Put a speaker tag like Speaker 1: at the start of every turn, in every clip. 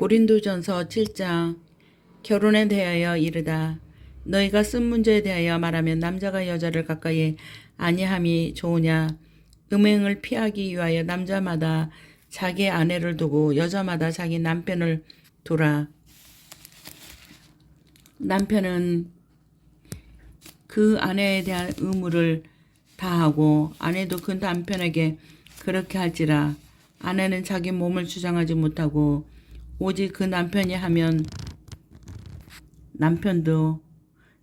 Speaker 1: 고린도전서 7장 결혼에 대하여 이르다. 너희가 쓴 문제에 대하여 말하면 남자가 여자를 가까이 아니함이 좋으냐? 음행을 피하기 위하여 남자마다 자기 아내를 두고 여자마다 자기 남편을 두라. 남편은 그 아내에 대한 의무를 다하고 아내도 그 남편에게 그렇게 할지라. 아내는 자기 몸을 주장하지 못하고 오직 그 남편이 하면 남편도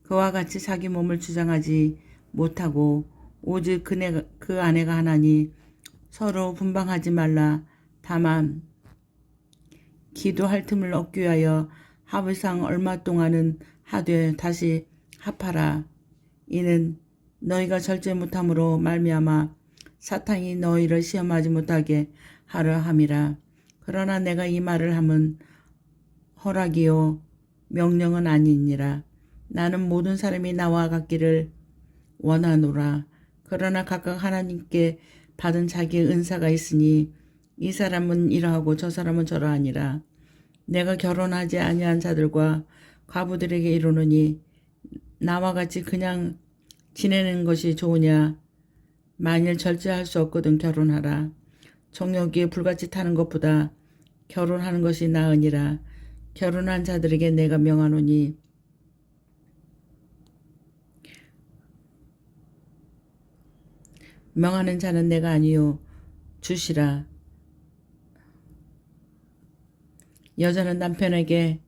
Speaker 1: 그와 같이 자기 몸을 주장하지 못하고 오직 그네, 그 아내가 하나니 서로 분방하지 말라. 다만 기도할 틈을 얻기 위하여 합의상 얼마 동안은 하되 다시 합하라. 이는 너희가 절제 못함으로 말미암아 사탄이 너희를 시험하지 못하게 하려 함이라 그러나 내가 이 말을 함은 허락이요 명령은 아니니라. 나는 모든 사람이 나와 같기를 원하노라. 그러나 각각 하나님께 받은 자기의 은사가 있으니 이 사람은 이러하고 저 사람은 저러하니라. 내가 결혼하지 아니한 자들과 과부들에게 이르노니 나와 같이 그냥 지내는 것이 좋으냐? 만일 절제할 수 없거든 결혼하라 정욕이 불같이 타는 것보다 결혼하는 것이 나으니라. 결혼한 자들에게 내가 명하노니. 명하는 자는 내가 아니요 주시라. 여자는 남편에게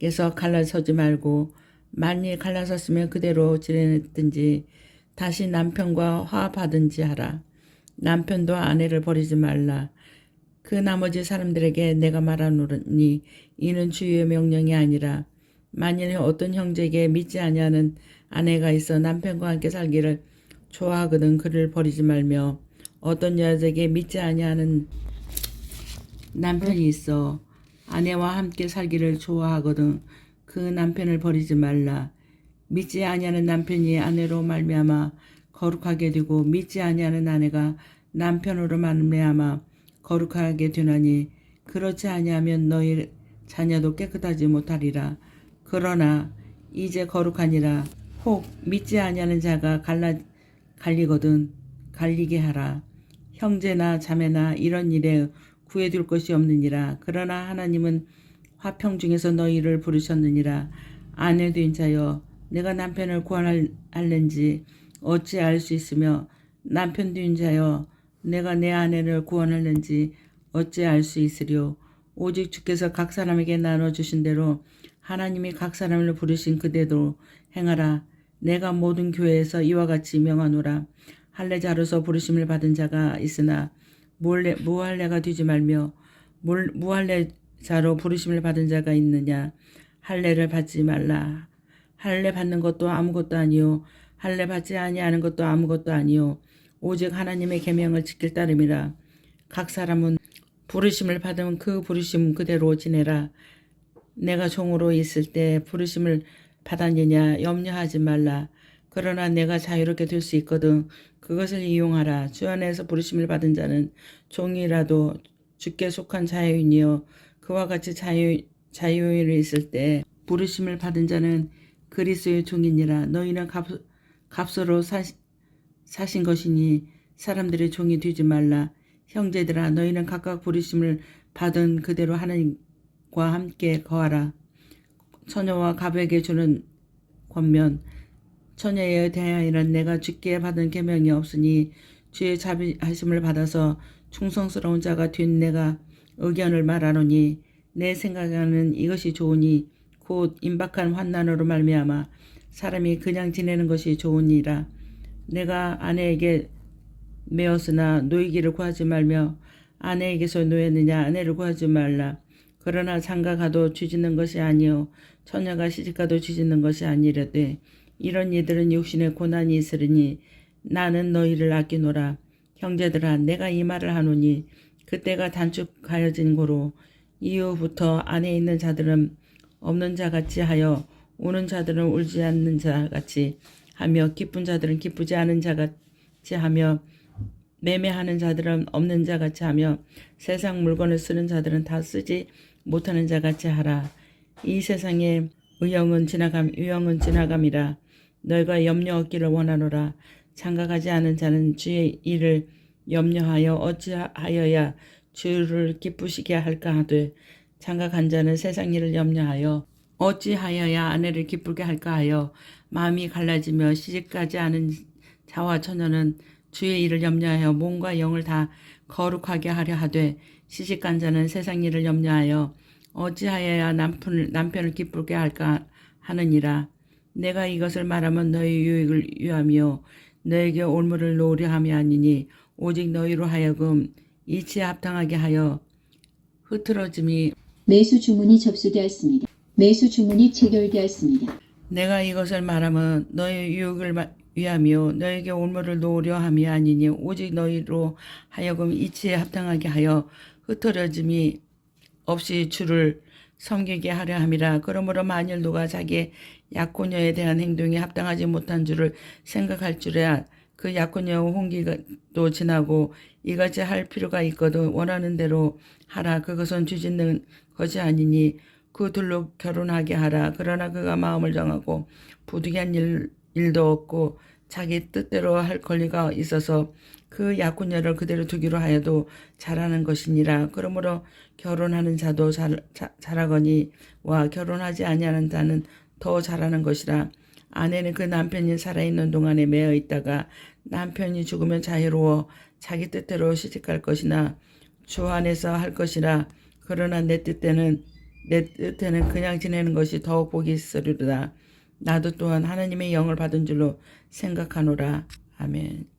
Speaker 1: 께서 갈라서지 말고 만일 갈라섰으면 그대로 지내든지 다시 남편과 화합하든지 하라. 남편도 아내를 버리지 말라. 그 나머지 사람들에게 내가 말하노니 이는 주의 명령이 아니라 만일 어떤 형제에게 믿지 아니하는 아내가 있어 남편과 함께 살기를 좋아하거든 그를 버리지 말며 어떤 여자에게 믿지 아니하는 남편이 있어 아내와 함께 살기를 좋아하거든 그 남편을 버리지 말라 믿지 아니하는 남편이 아내로 말미암아 거룩하게 되고 믿지 아니하는 아내가 남편으로 말미암아 거룩하게 되나니 그렇지 아니하면 너희 자녀도 깨끗하지 못하리라. 그러나 이제 거룩하니라. 혹 믿지 아니하는 자가 갈라 갈리거든 갈리게 하라. 형제나 자매나 이런 일에 구해둘 것이 없느니라. 그러나 하나님은 화평 중에서 너희를 부르셨느니라. 아내 된 자여 내가 남편을 구원할는지 어찌 알 수 있으며 남편 된 자여 내가 내 아내를 구원할는지 어찌 알 수 있으리요 오직 주께서 각 사람에게 나눠 주신 대로 하나님이 각 사람을 부르신 그대로 행하라. 내가 모든 교회에서 이와 같이 명하노라. 할례자로서 부르심을 받은 자가 있으나 몰래 무할례가 되지 말며 몰, 무할례자로 부르심을 받은 자가 있느냐? 할례를 받지 말라. 할례 받는 것도 아무것도 아니요 할례 받지 아니하는 것도 아무것도 아니요. 오직 하나님의 계명을 지킬 따름이라. 각 사람은 부르심을 받은 그 부르심 그대로 지내라. 내가 종으로 있을 때 부르심을 받았느냐? 염려하지 말라. 그러나 내가 자유롭게 될 수 있거든 그것을 이용하라. 주 안에서 부르심을 받은 자는 종이라도 주께 속한 자유인이요. 그와 같이 자유 자유인이 있을 때 부르심을 받은 자는 그리스도의 종이니라. 너희는 값, 값으로 사, 사신 것이니 사람들의 종이 되지 말라. 형제들아 너희는 각각 부르심을 받은 그대로 하나님과 함께 거하라. 처녀와 갑에게 주는 권면. 처녀에 대하여는 내가 주께 받은 계명이 없으니 주의 자비하심을 받아서 충성스러운 자가 된 내가 의견을 말하노니 내 생각에는 이것이 좋으니 곧 임박한 환난으로 말미암아 사람이 그냥 지내는 것이 좋으니라 내가 아내에게 매었으나 노이기를 구하지 말며 아내에게서 노였느냐 아내를 구하지 말라 그러나 장가가도 쥐짓는 것이 아니요 처녀가 시집가도 쥐짓는 것이 아니라되 이런 이들은 육신의 고난이 있으리니 나는 너희를 아끼노라. 형제들아 내가 이 말을 하노니 그때가 단축하여진 고로 이후부터 안에 있는 자들은 없는 자같이 하여 우는 자들은 울지 않는 자 같이 하며 기쁜 자들은 기쁘지 않은 자 같이 하며 매매하는 자들은 없는 자 같이 하며 세상 물건을 쓰는 자들은 다 쓰지 못하는 자 같이 하라. 이 세상에 의형은 지나감, 유형은 지나감이라. 너희가 염려 얻기를 원하노라. 장가가지 않은 자는 주의 일을 염려하여 어찌하여야 주를 기쁘시게 할까 하되 장가간 자는 세상 일을 염려하여 어찌하여야 아내를 기쁘게 할까 하여 마음이 갈라지며 시집가지 않은 자와 처녀는 주의 일을 염려하여 몸과 영을 다 거룩하게 하려 하되 시집간 자는 세상 일을 염려하여 어찌하여야 남편을, 남편을 기쁘게 할까 하느니라. 내가 이것을 말하면 너희 유익을 위하며 너에게 올무를 놓으려 함이 아니니 오직 너희로 하여금 이치에 합당하게 하여 흐트러짐이
Speaker 2: 매수 주문이 접수되었습니다. 매수 주문이 체결되었습니다.
Speaker 1: 내가 이것을 말하면 너희 유익을 마- 위하며 너에게 올무를 놓으려 함이 아니니 오직 너희로 하여금 이치에 합당하게 하여 흩어짐이 없이 주를 섬기게 하려 함이라 그러므로 만일 누가 자기 약혼녀에 대한 행동이 합당하지 못한 줄을 생각할 줄에야 그 약혼녀 홍기도 지나고 이같이 할 필요가 있거든 원하는 대로 하라 그것은 뒤짓는 것이 아니니 그 둘로 결혼하게 하라. 그러나 그가 마음을 정하고 부득이한 일, 일도 없고 자기 뜻대로 할 권리가 있어서 그 약혼녀를 그대로 두기로 하여도 잘하는 것이니라. 그러므로 결혼하는 자도 잘, 자, 잘하거니 와 결혼하지 아니하는 자는 더 잘하는 것이라. 아내는 그 남편이 살아있는 동안에 매어 있다가 남편이 죽으면 자유로워 자기 뜻대로 시집갈 것이나 주 안에서 할 것이라. 그러나 내 뜻에는 내 뜻에는 그냥 지내는 것이 더욱 복이 있으리로다. 나도 또한 하나님의 영을 받은 줄로 생각하노라. 아멘